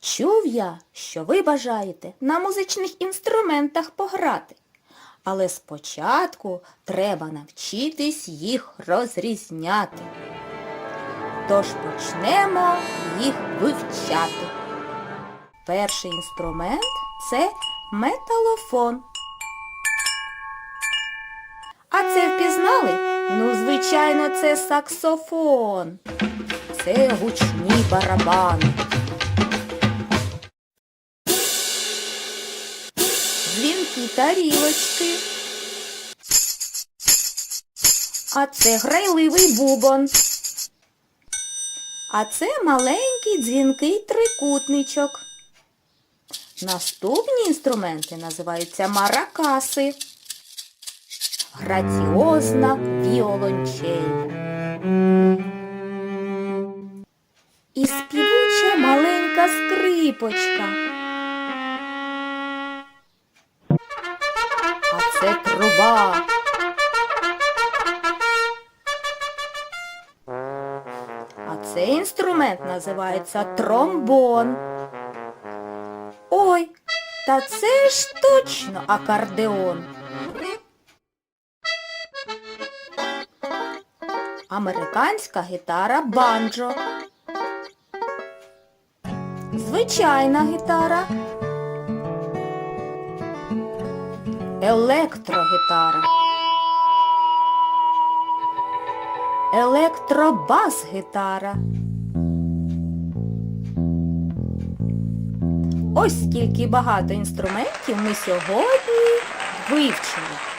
Чув я, що ви бажаєте на музичних інструментах пограти. Але спочатку треба навчитись їх розрізняти. Тож почнемо їх вивчати. Перший інструмент це металофон. А це впізнали? Ну, звичайно, це саксофон. Це гучні барабани. Дзвінки тарілочки. А це грайливий бубон. А це маленький дзвінкий трикутничок. Наступні інструменти називаються маракаси. Граціозна віолончель. І співуча маленька скрипочка. Це труба. А цей інструмент називається тромбон. Ой, та це ж точно акордеон. Американська гітара банджо. Звичайна гітара. Електрогітара. Електробас-гітара. Ось скільки багато інструментів ми сьогодні вивчили.